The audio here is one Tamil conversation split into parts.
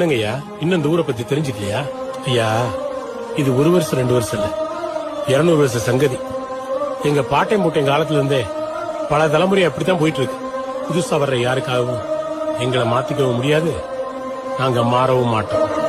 என்னங்கய்யா? இன்னும் இந்த ஊரை பத்தி தெரிஞ்சுக்கலையா? ஐயா இது ஒரு வருஷம் ரெண்டு வருஷம் இல்ல. இருநூறு வருஷம் சங்கதி. எங்க பாட்டை மூட்டை காலத்துல இருந்தே பல தலைமுறை அப்படித்தான் போயிட்டு இருக்கு புதுசா வர்ற யாருக்காகவும் எங்களை மாத்திக்கவும் முடியாது. நாங்க மாறவும் மாட்டோம்.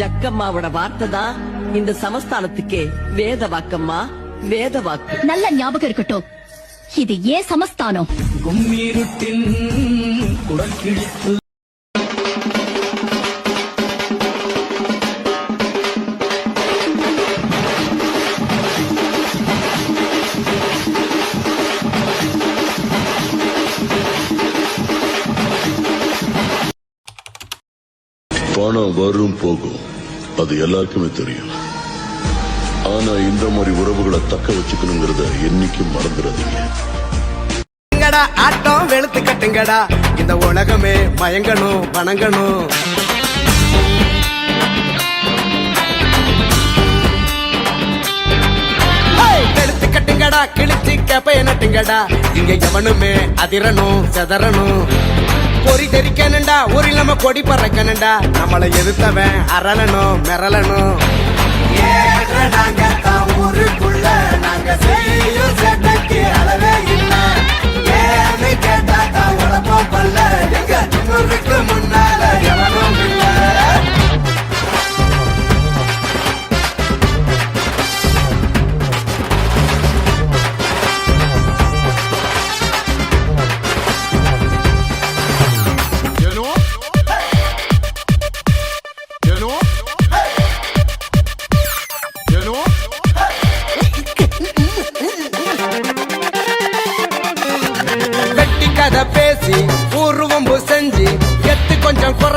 ஜக்கம்மாவோட வார்த்தை தான் இந்த சமஸ்தானத்துக்கே வேத வாக்கம்மா வேத வாக்கு நல்ல ஞாபகம் இருக்கட்டும். இது ஏன் சமஸ்தானம்? பணம் வரும் போகும். அது எல்லாருக்குமே தெரியும். ஆனா இந்த மாதிரி உறவுகளை தக்க வச்சுக்கணுங்கிறத என்னைக்கும் மறந்துடாதீங்க. ஆட்டம் வெளுத்து கட்டுங்கடா. இந்த உலகமே மயங்கணும் வணங்கணும். வெளுத்து கட்டுங்கடா கிழிச்சு கேப்பைய நட்டுங்கடா. இங்க எவனுமே அதிரணும் செதறணும். பொறி தெரிக்கணுண்டா ஊரில் நம்ம கொடி பறக்கணுண்டா நம்மளை எதிர்த்தவன் அரளணும் மிரளணும். ஏற நாங்க தான் ஊருக்குள்ள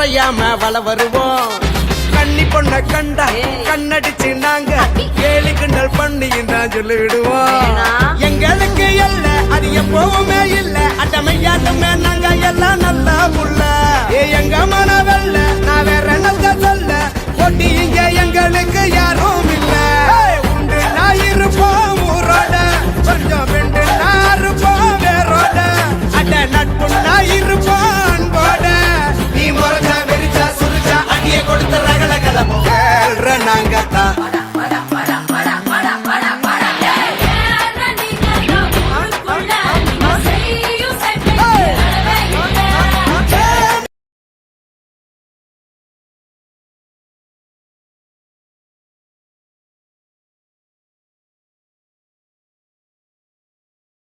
குறையாம வள வருவோம். கண்ணி பொண்ண கண்டா கண்ணடிச்சு நாங்க கேலி கிண்டல் பண்ணி நான் சொல்லிடுவோம். எங்களுக்கு இல்ல அது எப்பவுமே இல்ல. அட்டமையாட்டமே நாங்க எல்லாம் நல்லா புள்ள. ஏ எங்க மனவல்ல.